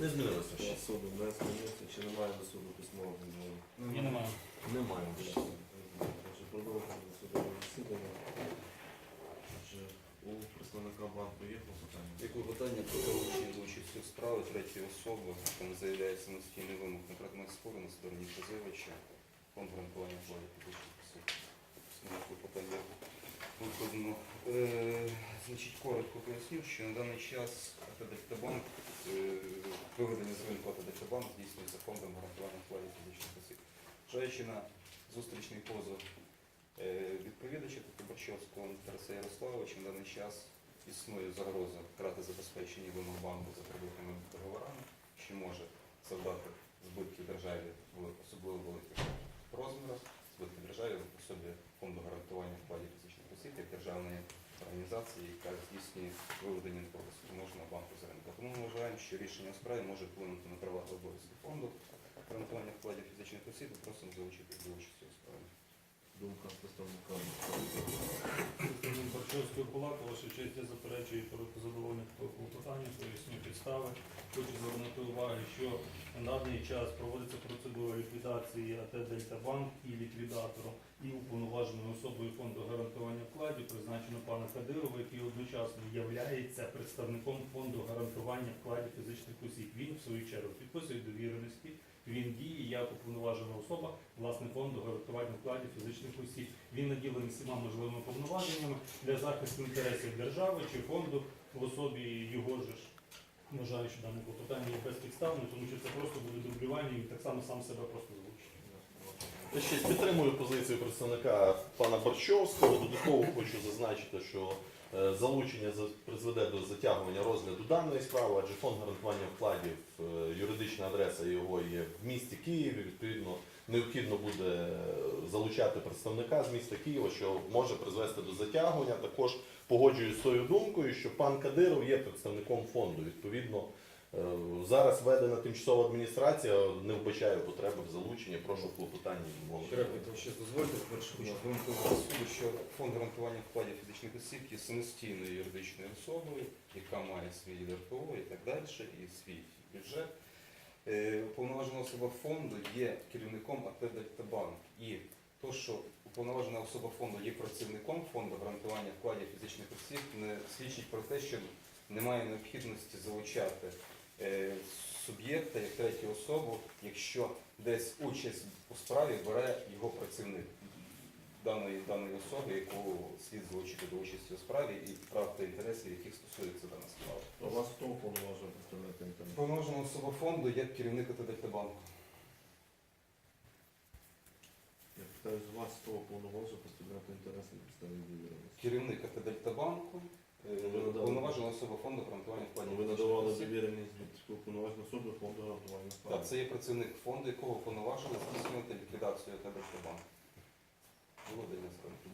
Не змінилося ще. суду не змінився, чи немає до суду письмового відмови? Ні, немає. Немає. Отже, продовжуємо судове засідання. Отже, у представника банку є клопотання? Є клопотання про залучення до участі у справі третьої особи, яка не заявляє самостійний вимог на предмет спору на стороні позивача, фонд гарантування вкладів фізичних осіб. Основне клопотання викладено. Е, Значить, коротко поясню, що на даний час АТДКБанк, е, виведення з ринку АТДКБанк здійснюється фондом гарантування вкладів фізичних осіб. Вважаючи на зустрічний позов е, відповідача Кобарчовського Тараса Ярославовича на даний час існує загроза втрати забезпечення вимог банку за кредитними договорами, що може завдати збитків державі в особливо великих розмірах, збитки державі в особі фонду гарантування вкладів фізичних осіб як державної організації, яка здійснює виведення неплатоспроможного банку з ринку. Тому ми вважаємо, що рішення справі може вплинути на права обов'язки фонду гарантування вкладів фізичних осіб і просимо залучити до участі у справі. Думка представника. Представник Борчовської палати, ваша честь, я заперечую проти задоволення такого клопотання, поясню підстави. Хочу звернути увагу, що на даний час проводиться процедура ліквідації АТ Дельтабанк і ліквідатором, і уповноваженою особою фонду гарантування вкладів призначено пана Кадирова, який одночасно являється представником фонду гарантування вкладів фізичних осіб. Він, в свою чергу, підписує довіреності. Він діє як уповноважена особа власне фонду гарантування вкладів фізичних осіб. Він наділений всіма можливими повноваженнями для захисту інтересів держави чи фонду в особі його ж. Вважаю, що дане клопотання є безпідставне, тому що це просто буде дублювання, і так само сам себе просто ще підтримую позицію представника пана Борщовського. Додатково хочу зазначити, що е, залучення за- призведе до затягування розгляду даної справи, адже фонд гарантування вкладів, е, юридична адреса його є в місті Києві. Відповідно, необхідно буде е, залучати представника з міста Києва, що може призвести до затягування. Також погоджуюсь з тою думкою, що пан Кадиров є представником фонду. Відповідно, зараз введена тимчасова адміністрація, не вбачає потреби в залученні. Прошу клопотання ще дозвольте вперше хочу суду, що фонд гарантування вкладів фізичних осіб є самостійною юридичною особою, яка має свій ДРПО і так далі, і свій бюджет. Е, Уповноважена особа фонду є керівником АТ «Дельтабанк». І то, що уповноважена особа фонду є працівником фонду гарантування вкладів фізичних осіб, не свідчить про те, що немає необхідності залучати е, суб'єкта як третю особу, якщо десь участь у справі бере його працівник даної, даної особи, яку слід залучити до участі у справі і прав та інтересів, яких стосується дана справа. А вас хто уповноважив представляти інтернет? Повноважена особа фонду як керівник АТ банку. Я питаю з вас, хто уповноважив представляти інтереси довіреності? Керівник АТ банку, Ви надали- повноважена особа фонду гарантування вкладів. Ви надавали довіреність від уповноваженої особи фонду гарантування Так, це є працівник фонду, якого повноважили здійснювати ліквідацію АТ банку.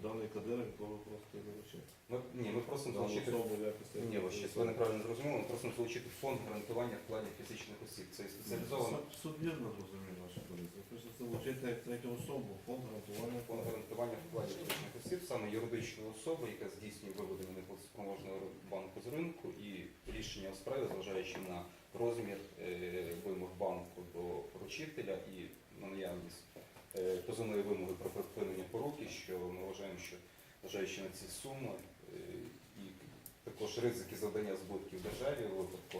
Даний кадир, якого ви просите. Ми, ні, ми просимо залучити. Ні, щось ви неправильно зрозуміли, ми просимо залучити фонд гарантування вкладів фізичних осіб. Це спеціалізовано Суд- Суд вірно зрозумів вашу позицію. Ви хочете залучити як третю особу фонд гарантування фонд гарантування вкладів фізичних осіб, саме юридичну особу, яка здійснює виведення неплатоспроможного банку з ринку і рішення у справі, зважаючи на розмір е, вимог банку до поручителя і на наявність позовної вимоги про припинення поруки, що ми вважаємо, що зважаючи на ці суми е, і також ризики завдання збитків державі у випадку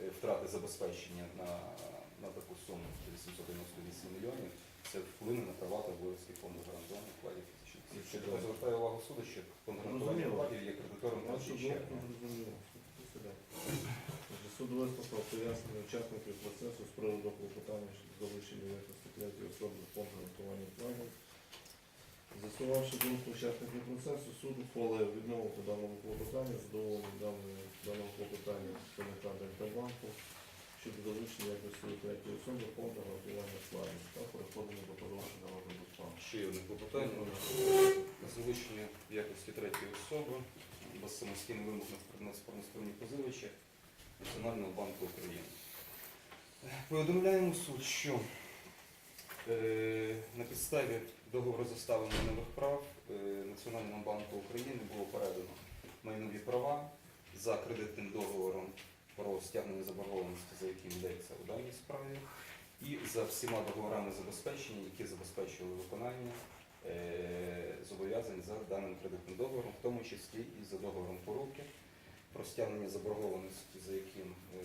е, втрати забезпечення на, на таку суму 898 мільйонів, це вплине на права та обов'язки фонду гарантування вкладів фізичних я звертаю увагу суду, що фонд гарантування Зрозуміло. вкладів є кредитором Вашу першої думку черги. зрозуміло. Отже, Суд вислухав пояснення учасників процесу з приводу клопотання щодо залучення якості третьої особи фонд гарантування вкладів. З'ясувавши думку учасників процесу, суд ухвалив відмову по даному клопотанню, задоволення даного, клопотання представника Дельтабанку щодо залучення якості третьої особи фонду гарантування вкладів. Та переходимо до продовження розгляду справи. Ще одне клопотання. Залучення якості третьої особи без самостійних вимог на стороні позивача Національного банку України. Повідомляємо суд, що е, на підставі договору заставлення нових прав е, Національному банку України було передано майнові права за кредитним договором про стягнення заборгованості, за яким йдеться у даній справі, і за всіма договорами забезпечення, які забезпечували виконання е, зобов'язань за даним кредитним договором, в тому числі і за договором поруки про стягнення заборгованості, за яким е,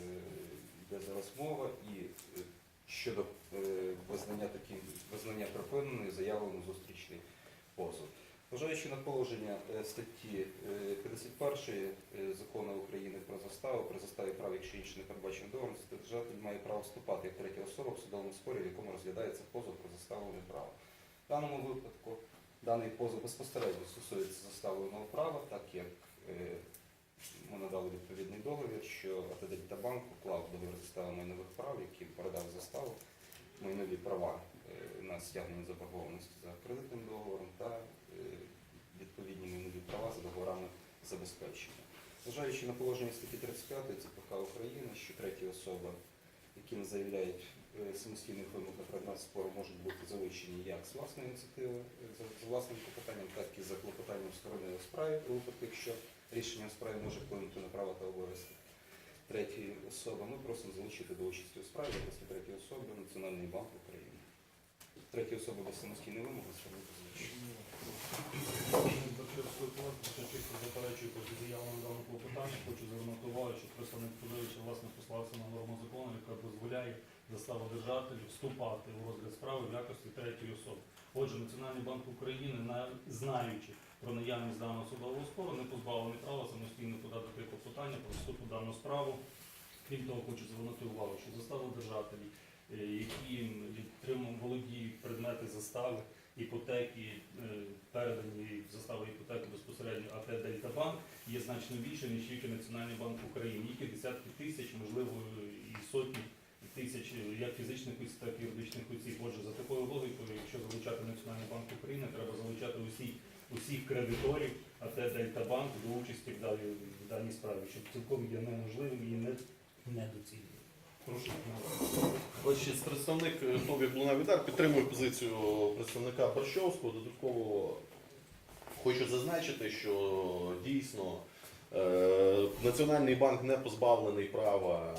йде зараз мова, і е, щодо е, визнання таким визнання припиненою заявлений зустрічний позов. Вважаючи на положення статті е, 51 е, закону України про заставу, при заставі прав, якщо інше не передбачено договором, держатель має право вступати як третя особа в судовому спорі, в якому розглядається позов про заставлене право. В даному випадку даний позов безпосередньо стосується заставленого права, так як ми надали відповідний договір, що АТ Дельтабанк уклав договір застави майнових прав, яким передав заставу майнові права е, на стягнення заборгованості за кредитним договором та е, відповідні майнові права за договорами забезпечення. Зважаючи на положення статті 35 ЦПК України, що треті особи, які не заявляють е, самостійних вимог на предмет спору, можуть бути залучені як з власної ініціативи, за власним клопотанням, так і за клопотанням сторони у справі, у випадку, якщо рішення у справі може вплинути на права та обов'язки третьої особи, ми просимо залучити до участі у справі в третьої особи Національний банк України. Треті особи без самостійної вимоги чисто заперечує проти заявленого даного клопотання, хочу звернути увагу, що представник Федоровича власне послався на норму закону, яка дозволяє заставодержателю вступати у розгляд справи в якості третьої особи. Отже, Національний банк України, знаючи про наявність даного судового спору, не позбавлений права самостійно подати таке клопотання про вступ у дану справу. Крім того, хочу звернути увагу, що заставодержателі, е, які отримують володіють предмети застави, іпотеки, е, передані в заставу іпотеки безпосередньо АТ Дельтабанк, є значно більше, ніж тільки Національний банк України. Їх десятки тисяч, можливо, і сотні тисяч як фізичних осіб, так і юридичних осіб. Отже, за такою логікою, якщо залучати Національний банк України, треба залучати усі, усіх кредиторів АТ Дельтабанк до участі в даній, в даній справі, що цілком є неможливим і не, недоцільним. Підтримати. Представник е, ТОВ підтримує позицію представника Борщовського. Додатково хочу зазначити, що дійсно е, Національний банк не позбавлений права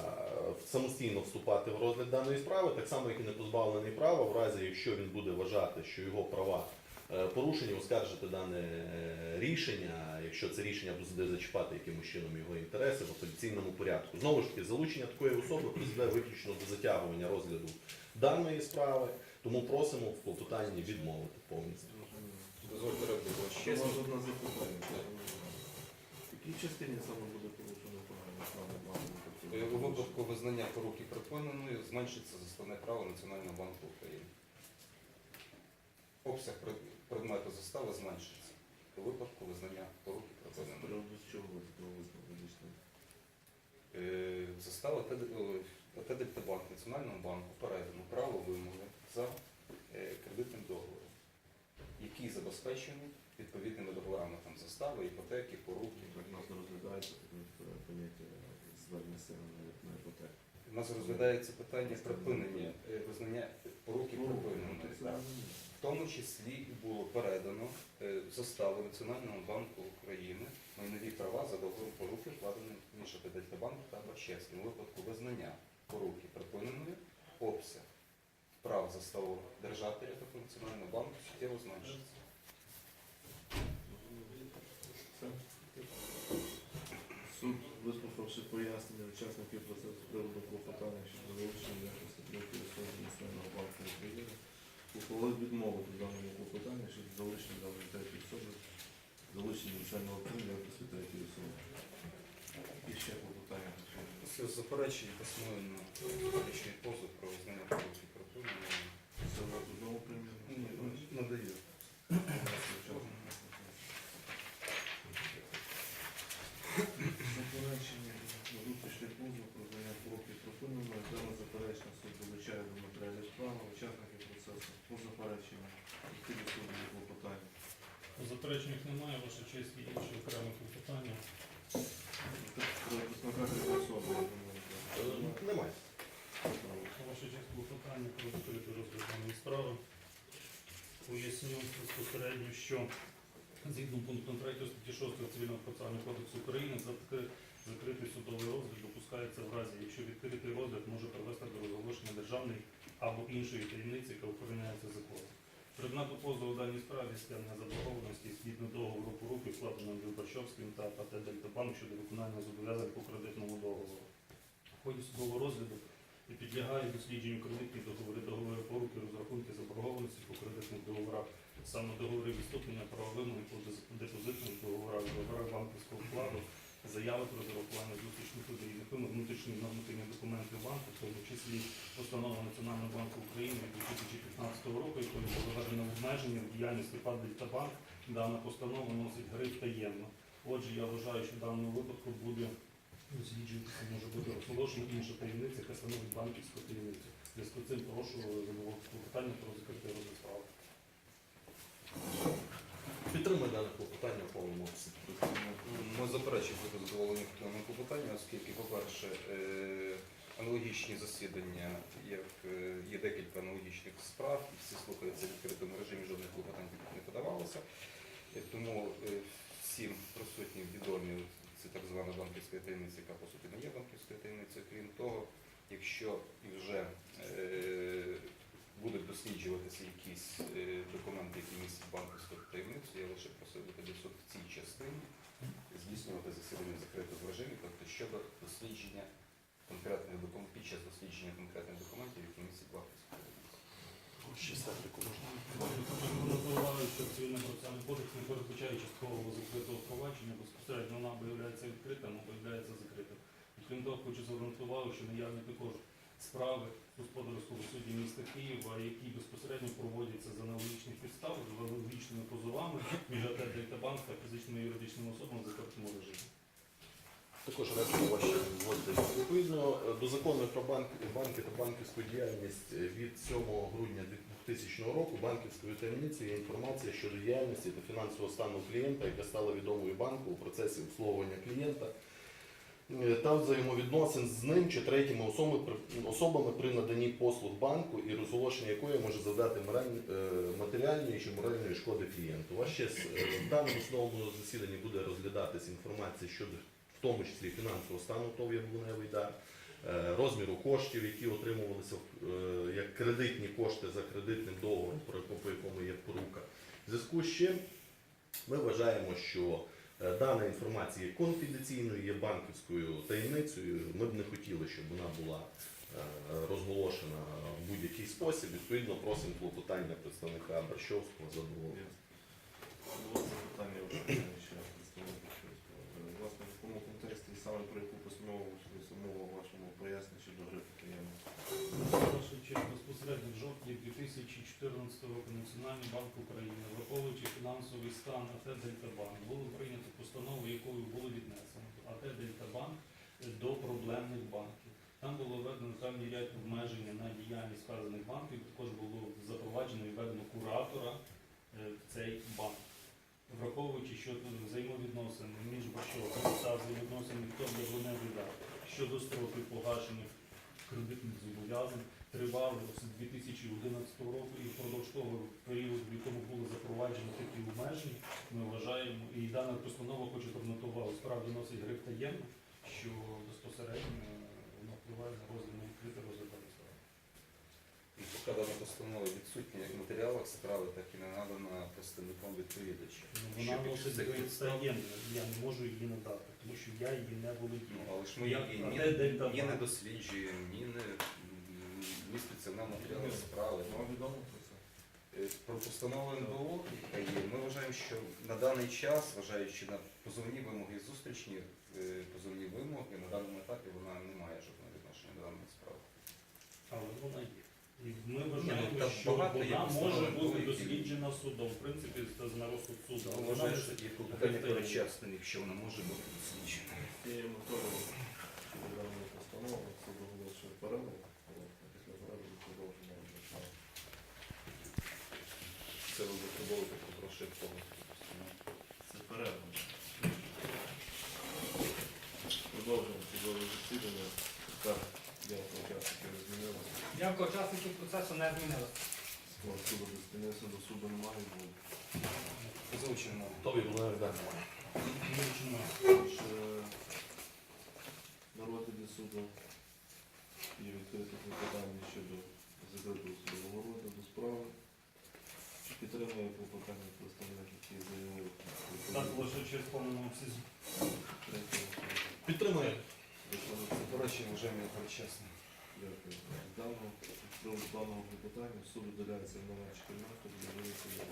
самостійно вступати в розгляд даної справи, так само, як і не позбавлений права, в разі, якщо він буде вважати, що його права е, порушені, оскаржити дане е, рішення, якщо це рішення буде зачіпати якимось чином його інтереси в апеляційному порядку. Знову ж таки, залучення такої особи призведе виключно до затягування розгляду даної справи, тому просимо в клопотанні відмовити повністю. Дозвольте репліку. Ще Чесно, запитання. В якій частині саме буде порушено право Національного банку? Е, У випадку визнання поруки припиненою зменшиться заставне право Національного банку України. Обсяг предмету застави зменшиться у випадку визнання поруки припиненою. Е, Застава ТД Дельтабанк Національному банку передано право вимоги за е, кредитним договором, який забезпечений відповідними договорами там застави, іпотеки, поруки. Так нас не розглядається поняття звернення сили на іпотеку. У нас розглядається питання припинення е, визнання поруки припиненою. так. В тому числі і було передано е, заставу Національного банку України майнові права за договором поруки, вкладеним між Дельтабанк та Борщевським. У випадку визнання поруки припиненою обсяг прав заставу держателя та Національного банку суттєво зменшиться. Все. Суд, вислухавши пояснення учасників процесу з приводу клопотання щодо вилучення якості третьої особи Національного банку України, ухвалив відмовити даному клопотанню щодо залишення даної третьої особи, залишення національного банку якості третьої особи. І ще клопотання. Все заперечення на позов про визнання поруки припиненою. Це в одному примірі. Надаю. Заперечення внутрішніх позов про знання поруки припинено. Дане заперечення суд долучає до матеріалів справи, учасників процесу по запереченню, які до суду є клопотання. Заперечень немає, ваша честь і інші окремі клопотання. Про представника третьої особи, я думаю, Е, так. Немає. Ваша честь клопотання про відкритий розгляд даної справи. Поясню безпосередньо, що згідно пункту 3 статті 6 Цивільного процесуального кодексу України закритий судовий розгляд допускається в разі, якщо відкритий розгляд може привести державної або іншої таємниці, яка охороняється законом. Предмету позову в даній справі стягнення заборгованості згідно договору по руки, складеному Любарчовським та ПТ Дельтабанк щодо виконання зобов'язань по кредитному договору. В ході судового розгляду і підлягає дослідженню кредитні договори, договори поруки, розрахунки заборгованості по кредитних договорах, саме договори відступлення правовими по депозитних договорах, договорах банківського вкладу, заяви про зарахування зустрічних подійних вимог, внутрішні нормативні документи банку, в тому числі постанова Національного банку України від 2015 року, якою обмеження в діяльності ПАД Дельтабанк. Дана постанова носить гриф таємно. Отже, я вважаю, що в даному випадку буде досліджуватися, може бути розголошена інша таємниця, яка становить банківську таємницю. В зв'язку з цим прошу задовольнити питання про закритий розгляд справи. Підтримує дане клопотання в повному обсязі. Ми заперечуємо проти задоволення даного клопотання, оскільки, по-перше, е, аналогічні засідання, як е, є декілька справ, і всі слухаються в відкритому режимі, жодних клопотань не подавалося. Е, Тому е, всім присутнім відомі це так звана банківська таємниця, яка по суті не є банківською таємницею. Крім того, якщо вже е, будуть досліджуватися якісь документи, які містять банківську таємницю, я лише просив би тоді суд в цій частині здійснювати засідання в закритому режимі, тобто щодо дослідження конкретних документів, під час дослідження конкретних документів, які містять банківську таємницю. Ще статику можна. Прокоментували, що цивільний процесуальний кодекс не передбачає часткового закритого провадження, безпосередньо вона виявляється відкритим, або виявляється закритим. І крім того, хочу звернути увагу, що наявні також справи господарського суді міста Києва, які безпосередньо проводяться за аналогічних підстав, з аналогічними позовами між АТ Дельтабанк та фізичними юридичними особами в закритому режимі. Також ваші дозвольте. Відповідно до закону про банк, банки та банківську діяльність від 7 грудня 2000 року банківською таємницею є інформація щодо діяльності та фінансового стану клієнта, яка стала відомою банку у процесі обслуговування клієнта е, та взаємовідносин з ним чи третіми особами, при- наданні послуг банку і розголошення якої може завдати е, матеріальної чи моральної шкоди клієнту. Ваш честь, е, в даному судовому засіданні буде розглядатися інформація щодо в тому числі фінансового стану ТОВ «Яблуневий дар», е, розміру коштів, які отримувалися е, як кредитні кошти за кредитним договором, по якому є порука. В зв'язку з чим ми вважаємо, що е, дана інформація є конфіденційною, є банківською таємницею. Ми б не хотіли, щоб вона була розголошена в будь-який спосіб. Відповідно, просимо клопотання представника Борщовського задоволення. Було запитання у ще раз представника щось. Власне, в якому контексті і саме про яку письмову щось мова в вашому поясненні щодо грифу таємно? Ваша честь, безпосередньо в жовтні 2014 року Національний банк України, враховуючи фінансовий стан АТ Дельтабанк, було прийнято постанову, якою було віднесено АТ Дельтабанк до проблемних банків. Там було введено певні ряд обмеження на діяльність вказаних банків, також було запроваджено і введено куратора е, в цей банк. Враховуючи, що взаємовідносини між Башовим та взаємовідносини Віктор Яблуневий дар щодо строків погашення кредитних зобов'язань тривали з 2011 року і впродовж того періоду, в якому були запроваджено такі обмеження, ми вважаємо, і дана постанова хочу приготувала, справді носить гриф таємно, що безпосередньо вона впливає на розгляд. Дана постанова відсутня як в матеріалах справи, так і не надана представником відповідача. Ну, Що Вона під носить цих підстав? я не можу її надати, тому що я її не Ну, володію. але ж ми Я- її ні, де Дельтабанк? ні не досліджуємо, ні не м, міститься на матеріалах справи. Вам відомо про це? Е, Про постанову НБО, яка є, ми вважаємо, що на даний час, зважаючи на позовні вимоги і зустрічні е, позовні вимоги, на даному етапі вона не має жодного відношення до даної справи. Але вона є. Ми ну, вважаємо, там що багато є вона може бути які- досліджена судом. В принципі, це на розсуд суду. Але вважаю, що є клопотання перечасним, якщо вона може бути досліджена. Цією метою щодо постанови суд оголошує перерву. Після перерви продовження. Це ви випробовуєте, попрошу повністю. Це перерва. Продовжуємо судове засідання. Так, Явка учасників процесу не змінилася. Суду зупинився, до суду немає. Залучено. Тобі було редактор. немає. Народ до суду і відкрите клопотання щодо закритого судового роду до справи. Підтримує по клопотання представників, які заявили. Так, лише через повному обсізі. Підтримує. До вже мені перечесно. Дякую. Даного, з приводу даного клопотання суд удаляється на 14 для вирішення.